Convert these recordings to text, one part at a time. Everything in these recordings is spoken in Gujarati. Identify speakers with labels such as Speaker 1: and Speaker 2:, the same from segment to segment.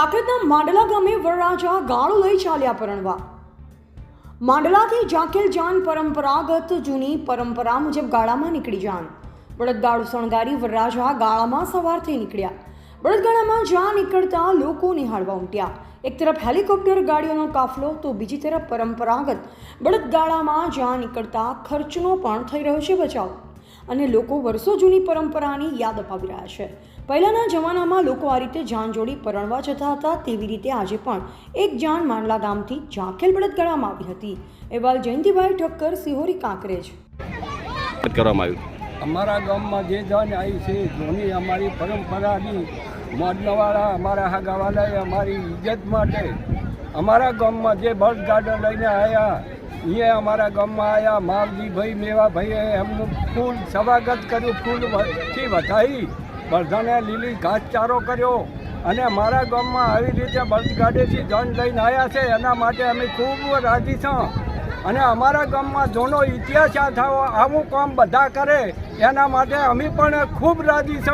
Speaker 1: માંડલા ગામે વરરાજા ગાળો લઈ ચાલ્યા પરણવા. માંડલાથી જાકેલ જાન પરંપરાગત જૂની પરંપરા મુજબ ગાળામાં નીકળી જાન. બળદગાડું શણગારી વરરાજા ગાળામાં સવાર થઈ નીકળ્યા. બળદગાડામાં જ્યાં નીકળતા લોકો નિહાળવા ઉમટ્યા. એક તરફ હેલિકોપ્ટર ગાડીઓનો કાફલો, તો બીજી તરફ પરંપરાગત બળદગાડામાં જ્યાં નીકળતા ખર્ચનો પણ થઈ રહ્યો છે બચાવ. અને લોકો વર્ષો જૂની પરંપરાની યાદ અપાવી રહ્યા છે. પહેલાંના જમાનામાં લોકો આ રીતે જાન જોડી પરણવા જતા હતા તેવી રીતે આજે પણ એક જાન માંડલા ગામથી ઝાંખેલ બળદગાડામાં આવી હતી. એવાલ જયંતિભાઈ ઠક્કર સિહોરી કાંકરેજ.
Speaker 2: કરવામાં આવ્યું.
Speaker 3: અમારા ગામમાં જે જાન આવી છે જૂની અમારી પરંપરાની મોડનવાળા અમારા હાગાવાલાએ અમારી ઇજ્જત માટે અમારા ગામમાં જે બળદગાડો લઈને આવ્યા એ અમારા ગામમાં આવ્યા માવજીભાઈ મેવાભાઈએ એમનું ફૂલ સ્વાગત કર્યું ફૂલથી વધાઈ બધાને લીલી ઘાસચારો કર્યો અને મારા ગામમાં આવી રીતે બળદગાડીથી જન લઈને આવ્યા છે, એના માટે અમે ખૂબ રાજી છ. અને અમારા ગામમાં જૂનો ઇતિહાસ આ થયો આવું કામ બધા કરે, એના માટે અમે પણ ખૂબ રાજી છ.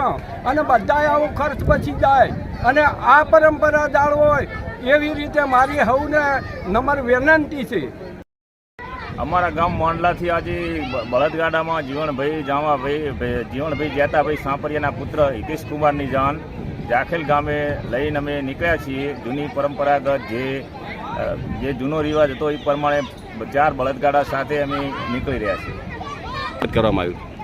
Speaker 3: અને બધાએ આવું ખર્ચ બચી જાય. અને આ પરંપરા જાળવો એવી રીતે મારી હવને નંબર વિનંતી છે.
Speaker 4: અમારા ગામ માંડલાથી આજે બળદગાડામાં જીવણભાઈ જામાભાઈ ભઈ- જીવણભાઈ જેતાભાઈ સાંપરિયાના પુત્ર હિતેશકુમારની જાન જાખેલ ગામે લઈને અમે નીકળ્યા છીએ. જૂની પરંપરાગત જે જે જૂનો રિવાજ હતો એ પ્રમાણે ચાર બળદગાડા સાથે અમે નીકળી રહ્યા છીએ.
Speaker 2: કરવામાં આવ્યું